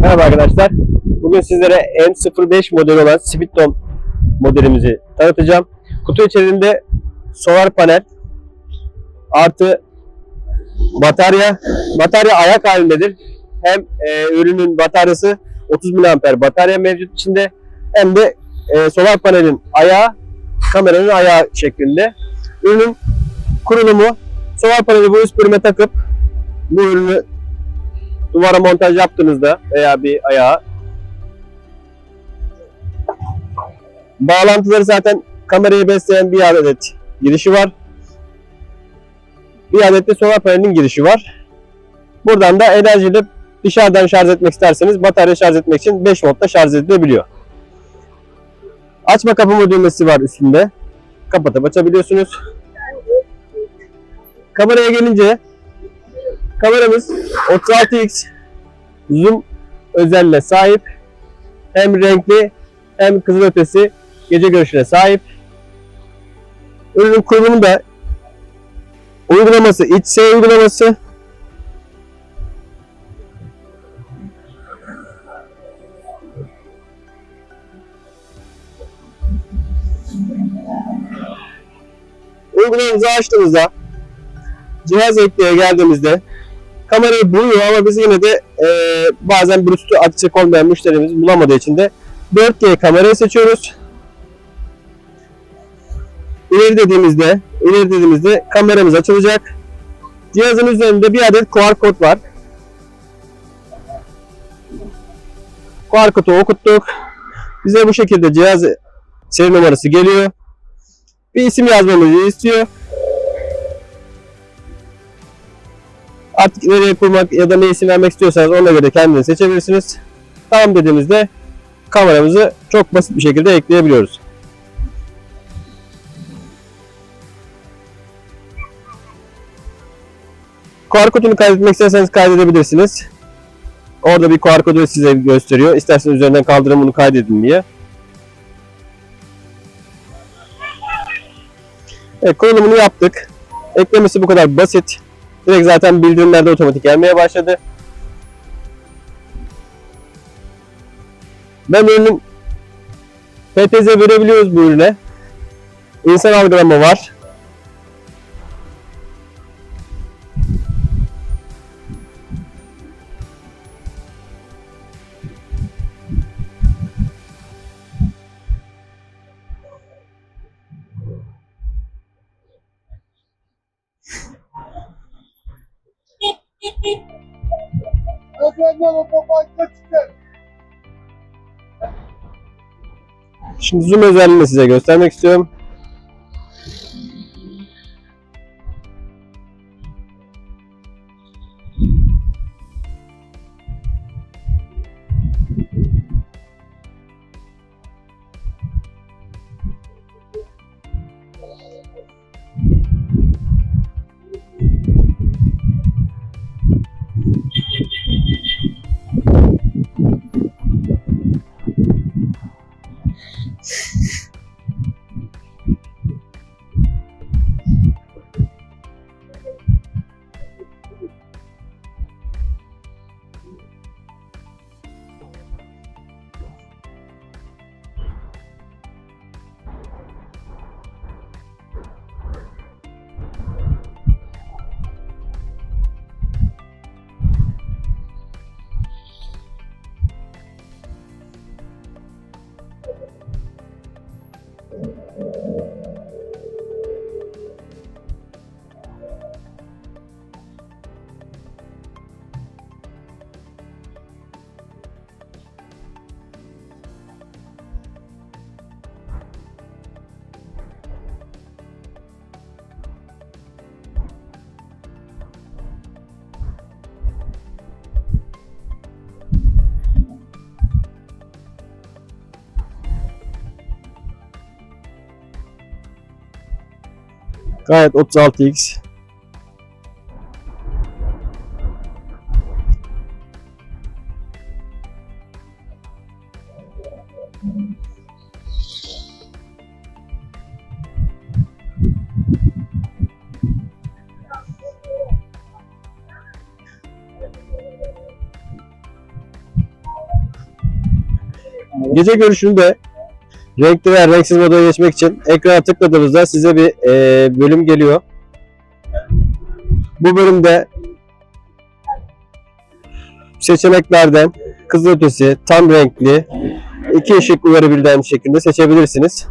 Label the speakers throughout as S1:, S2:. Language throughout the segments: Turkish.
S1: Merhaba arkadaşlar. Bugün sizlere M05 modeli olan Speeddome modelimizi tanıtacağım. Kutu içerisinde solar panel artı batarya. Batarya ayak halindedir. Hem e, ürünün bataryası 30 mAh batarya mevcut içinde hem de e, solar panelin ayağı kameranın ayağı şeklinde. Ürünün kurulumu solar paneli bu üst bölüme takıp bu ürünü duvara montaj yaptığınızda veya bir ayağa bağlantıları zaten kamerayı besleyen bir adet girişi var. Bir adet de solar panelin girişi var. Buradan da enerjiyle dışarıdan şarj etmek isterseniz batarya şarj etmek için 5 voltta şarj edilebiliyor. Açma kapama düğmesi var üstünde. Kapatıp açabiliyorsunuz. Kameraya gelince Kameramız 36x zoom özelle sahip. Hem renkli hem kızılötesi gece görüşüne sahip. Ürünün kurulumu da uygulaması XS uygulaması. Uygulamamızı açtığımızda cihaz ekleye geldiğimizde kamerayı buluyor ama biz yine de e, bazen Bluetooth'u açacak olmayan müşterimiz bulamadığı için de 4G kamerayı seçiyoruz. İleri dediğimizde, ileri dediğimizde kameramız açılacak. Cihazın üzerinde bir adet QR kod var. QR kodu okuttuk. Bize bu şekilde cihaz seri numarası geliyor. Bir isim yazmamızı istiyor. Artık nereye kurmak ya da ne isim vermek istiyorsanız ona göre kendiniz seçebilirsiniz. Tamam dediğimizde kameramızı çok basit bir şekilde ekleyebiliyoruz. QR kodunu kaydetmek isterseniz kaydedebilirsiniz. Orada bir QR kodu size gösteriyor. İsterseniz üzerinden kaldırın bunu kaydedin diye. Evet, kurulumunu yaptık. Eklemesi bu kadar basit. Direkt zaten bildirimlerde otomatik gelmeye başladı. Ben ürünün PTZ verebiliyoruz bu ürüne. İnsan algılama var. Şimdi zoom özelliğini size göstermek istiyorum. Thank you. Gayet 36x. Gece görüşünde renkli veya renksiz moda geçmek için ekrana tıkladığınızda size bir e, bölüm geliyor. Bu bölümde seçeneklerden kızılötesi, tam renkli, iki ışık uyarı birden şeklinde seçebilirsiniz.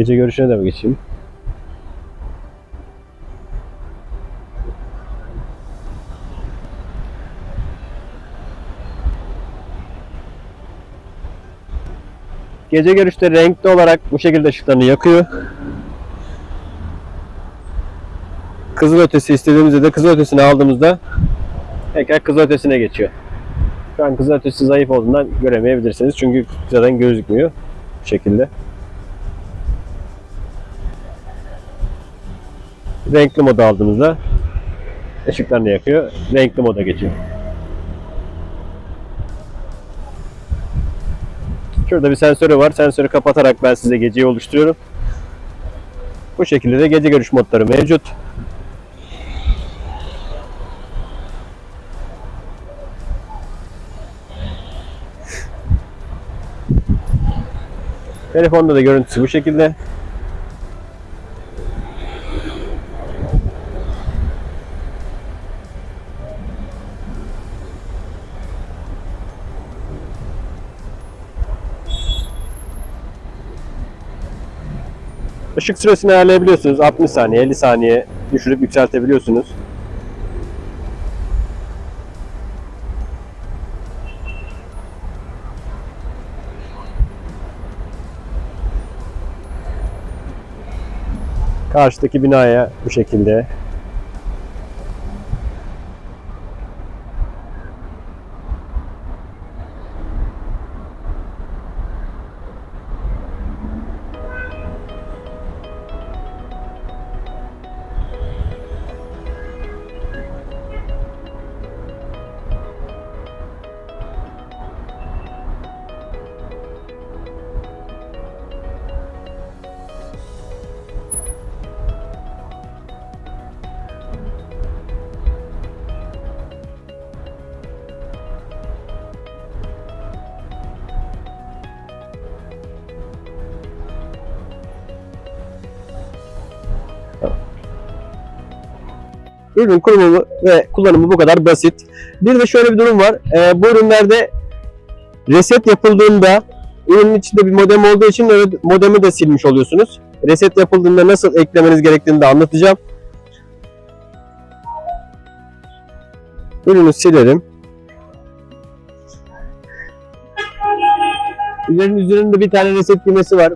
S1: Gece görüşüne de mi geçeyim? Gece görüşte renkli olarak bu şekilde ışıklarını yakıyor. Kızıl ötesi istediğimizde de kızıl ötesini aldığımızda tekrar kızıl ötesine geçiyor. Şu an kızıl ötesi zayıf olduğundan göremeyebilirsiniz çünkü zaten gözükmüyor bu şekilde. Renkli moda aldığımızda ışıklarını yakıyor. Renkli moda geçiyor. Şurada bir sensörü var. Sensörü kapatarak ben size geceyi oluşturuyorum. Bu şekilde de gece görüş modları mevcut. Telefonda da görüntüsü bu şekilde. Işık süresini ayarlayabiliyorsunuz. 60 saniye, 50 saniye düşürüp yükseltebiliyorsunuz. Karşıdaki binaya bu şekilde Ürünün kurumu ve kullanımı bu kadar basit. Bir de şöyle bir durum var. Ee, bu ürünlerde reset yapıldığında ürünün içinde bir modem olduğu için modemi de silmiş oluyorsunuz. Reset yapıldığında nasıl eklemeniz gerektiğini de anlatacağım. Ürünü silelim. Ürünün üzerinde bir tane reset düğmesi var.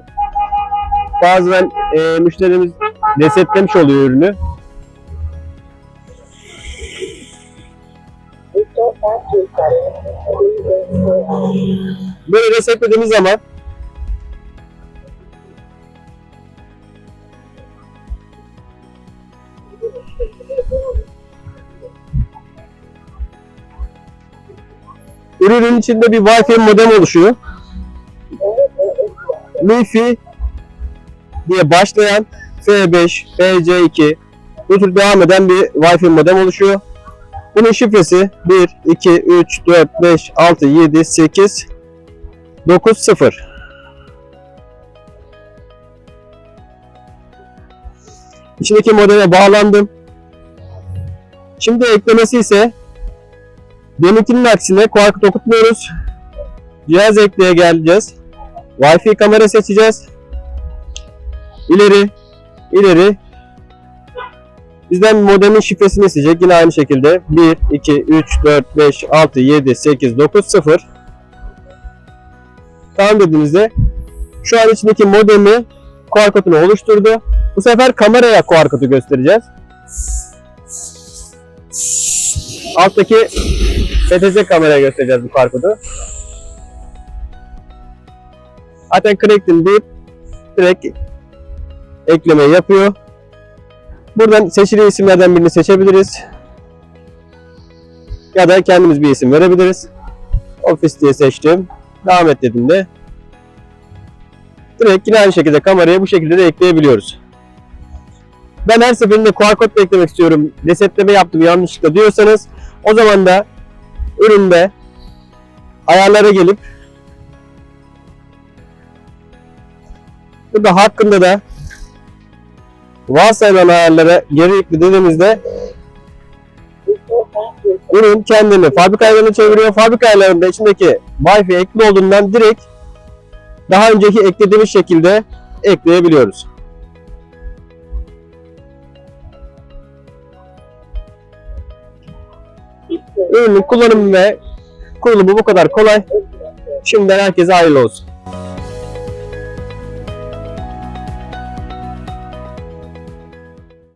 S1: Bazen e, müşterimiz resetlemiş oluyor ürünü. Böyle resetlediğiniz zaman Ürünün içinde bir Wi-Fi modem oluşuyor. Wi-Fi diye başlayan F5, FC2 bu tür devam eden bir Wi-Fi modem oluşuyor. Bunun şifresi 1, 2, 3, 4, 5, 6, 7, 8, 9, 0. İçindeki modeme bağlandım. Şimdi eklemesi ise deminkinin aksine Quark'ı okutmuyoruz. Cihaz ekleye geleceğiz. Wi-Fi kamera seçeceğiz. İleri, ileri. Bizden modemin şifresini isteyecek. Yine aynı şekilde 1, 2, 3, 4, 5, 6, 7, 8, 9, 0. Tamam dediğinizde şu an içindeki modemi QR kodunu oluşturdu. Bu sefer kameraya QR kodu göstereceğiz. Alttaki FTC kameraya göstereceğiz bu QR kodu. Zaten connect'in deyip direkt eklemeyi yapıyor. Buradan seçili isimlerden birini seçebiliriz. Ya da kendimiz bir isim verebiliriz. Office diye seçtim. Devam et dediğimde direkt yine aynı şekilde kamerayı bu şekilde de ekleyebiliyoruz. Ben her seferinde QR kod eklemek istiyorum. Resetleme yaptım yanlışlıkla diyorsanız o zaman da üründe ayarlara gelip burada hakkında da varsayılan ayarlara geri yükle dediğimizde ürün kendini fabrika ayarlarına çeviriyor. Fabrika ayarlarında içindeki Wi-Fi ekli olduğundan direkt daha önceki eklediğimiz şekilde ekleyebiliyoruz. Ürünün kullanımı ve kurulumu bu kadar kolay. Şimdiden herkese hayırlı olsun.